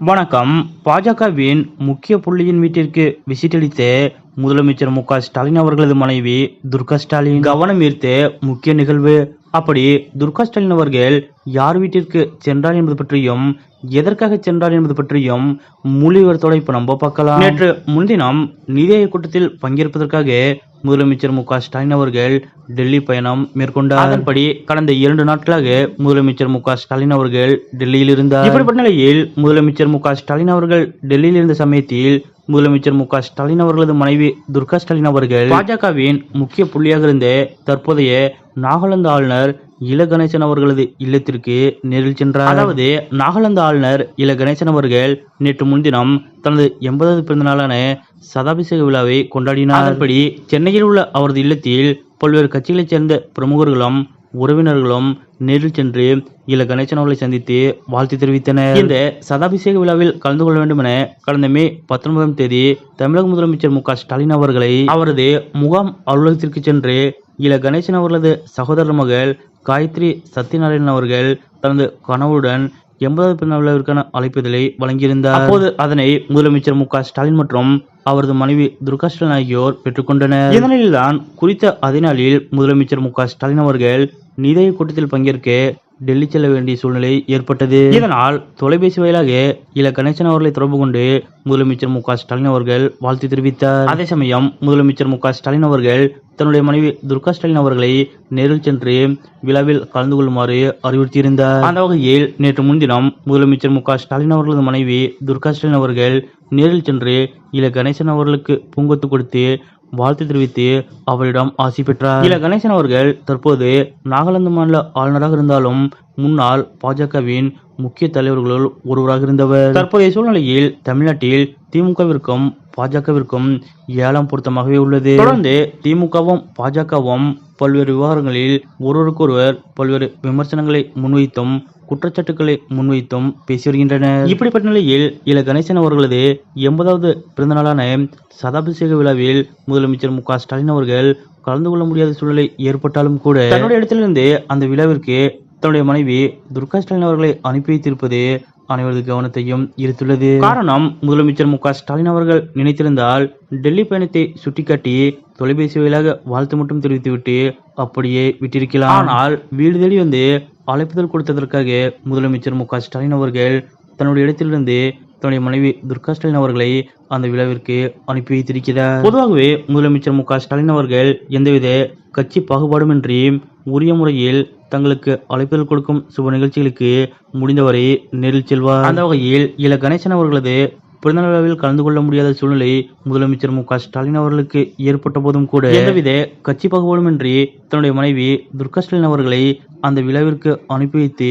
வணக்கம். பாஜகவின் முக்கிய புள்ளியின் வீட்டிற்கு விசிட் அளித்த முதலமைச்சர் மு க ஸ்டாலின் அவர்களது மனைவி துர்கா ஸ்டாலின். கவனம் ஈர்த்த முக்கிய நிகழ்வு அப்படி துர்கா ஸ்டாலின் அவர்கள் யார் வீட்டிற்கு சென்றார் என்பது பற்றியும் எதற்காக சென்றார் என்பது பற்றியும் முழு விவரத்தோட இப்ப நம்ம பார்க்கலாம். நேற்று முன்தினம் நிதி ஆயோக் கூட்டத்தில் பங்கேற்பதற்காக முதலமைச்சர் மு க ஸ்டாலின் அவர்கள் டெல்லி பயணம் மேற்கொண்டார். அதன்படி கடந்த இரண்டு நாட்களாக முதலமைச்சர் மு க ஸ்டாலின் அவர்கள் டெல்லியில் இருந்தார். இப்படிப்பட்ட நிலையில் முதலமைச்சர் மு க ஸ்டாலின் அவர்கள் டெல்லியில் இருந்த சமயத்தில் முதலமைச்சர் மு க ஸ்டாலின் அவர்களது மனைவி துர்கா ஸ்டாலின் அவர்கள் பாஜகவின் முக்கிய புள்ளியாக இருந்த தற்போதைய நாகாலாந்து ஆளுநர் இல கணேசன் அவர்களது இல்லத்திற்கு நேரில் சென்றார். அதாவது நாகாலாந்து ஆளுநர் இல கணேசன் அவர்கள் நேற்று முன்தினம் தனது எண்பதாவது பிறந்த நாளான சதாபிஷேக விழாவை கொண்டாடினார். அதன்படி சென்னையில் உள்ள அவரது இல்லத்தில் பல்வேறு கட்சிகளைச் சேர்ந்த பிரமுகர்களும் உறவினர்களும் நேரில் சென்று இல கணேசன் அவர்களை சந்தித்து வாழ்த்து தெரிவித்தனர். இந்த சதாபிஷேக விழாவில் கலந்து கொள்ள வேண்டும் என கடந்த மே பத்தொன்பதாம் தேதி தமிழக முதலமைச்சர் மு க ஸ்டாலின் அவர்களை அவரது முகாம் அலுவலகத்திற்கு சென்று இல கணேசன் அவர்களது சகோதரர் மகள் காயத்ரி சத்யநாராயணன் அவர்கள் தனது கணவருடன் எண்பதாவது பிறந்த விழாவிற்கான அழைப்புதலை வழங்கியிருந்தார். அப்போது அதனை முதலமைச்சர் மு ஸ்டாலின் மற்றும் அவரது மனைவி துர்கா ஸ்டாலின் ஆகியோர் பெற்றுக்கொண்டனர். இதனால்தான் குறித்த அதே நாளில் முதலமைச்சர் மு ஸ்டாலின் அவர்கள் நிதிய கூட்டத்தில் பங்கேற்க டெல்லி செல்ல வேண்டிய சூழ்நிலை ஏற்பட்டது. இதனால் தொலைபேசி வாயிலாக இல கணேசன் அவர்களை தொடர்பு கொண்டு முதலமைச்சர் மு ஸ்டாலின் அவர்கள் வாழ்த்து தெரிவித்தார். அதே சமயம் முதலமைச்சர் மு ஸ்டாலின் அவர்கள் தன்னுடைய மனைவி துர்கா ஸ்டாலின் அவர்களை நேரில் சென்று விழாவில் கலந்து கொள்ளுமாறு அறிவுறுத்தியிருந்தார். அந்த வகையில் நேற்று முன்தினம் முதலமைச்சர் மு ஸ்டாலின் அவர்களது மனைவி துர்கா ஸ்டாலின் அவர்கள் நேரில் சென்று இல கணேசன் அவர்களுக்கு பூங்கொத்து கொடுத்து வாழ்த்து தெரிவித்து அவரிடம் ஆசி பெற்றார். இல கணேசன் அவர்கள் தற்போது நாகாலாந்து மாநில ஆளுநராக இருந்தாலும் முன்னாள் பாஜகவின் முக்கிய தலைவர்களுள் ஒருவராக இருந்தவர். தற்போதைய சூழ்நிலையில் தமிழ்நாட்டில் திமுகவிற்கும் பாஜகவிற்கும் ஏலம் பொருத்தமாகவே உள்ளது. தொடர்ந்து திமுகவும் பாஜகவும் பல்வேறு விவகாரங்களில் ஒருவருக்கொருவர் பல்வேறு விமர்சனங்களை முன்வைத்தும் குற்றச்சாட்டுகளை முன்வைத்தும் பேசி வருகின்றனர். இப்படிப்பட்ட நிலையில் இல கணேசன் அவர்களது எண்பதாவது பிறந்த நாளான சதாபிஷேக விழாவில் முதலமைச்சர் மு ஸ்டாலின் அவர்கள் கலந்து கொள்ள முடியாத சூழ்நிலை ஏற்பட்டாலும் கூட தன்னுடைய இடத்திலிருந்து அந்த விழாவிற்கு தன்னுடைய மனைவி துர்கா ஸ்டாலின் அவர்களை அனுப்பி வைத்திருப்பது அனைவரது கவனத்தையும் ஈர்த்துள்ளது. காரணம் முதலமைச்சர் மு ஸ்டாலின் அவர்கள் நினைத்திருந்தால் டெல்லி பயணத்தை சுட்டிக்காட்டி தொலைபேசி வழியாக வாழ்த்து மட்டும் தெரிவித்துவிட்டு அப்படியே விட்டிருக்கலாம். ஆனால் வீடு தேடி வந்து அழைப்புதல் கொடுத்ததற்காக முதலமைச்சர் மு ஸ்டாலின் அவர்கள் தன்னுடைய இடத்திலிருந்து தன்னுடைய மனைவி துர்கா ஸ்டாலின் அவர்களை அந்த விழாவிற்கு அனுப்பி வைத்திருக்கிறார். பொதுவாகவே முதலமைச்சர் மு ஸ்டாலின் அவர்கள் எந்தவித கட்சி பாகுபாடுமின்றி உரிய முறையில் தங்களுக்கு அழைப்புகள் கொடுக்கும் சுப நிகழ்ச்சிகளுக்கு முடிந்தவரை நேரில் செல்வார். அந்த வகையில் இல கணேசன் அவர்களது பிறந்தநாள் விழாவில் கலந்து கொள்ள முடியாத சூழ்நிலை முதலமைச்சர் மு ஸ்டாலின் அவர்களுக்கு ஏற்பட்ட போதும் கூட எந்தவித கட்சி பாகுபாடுமின்றி தன்னுடைய மனைவி துர்கா ஸ்டாலின் அவர்களை அந்த விழாவிற்கு அனுப்பி வைத்து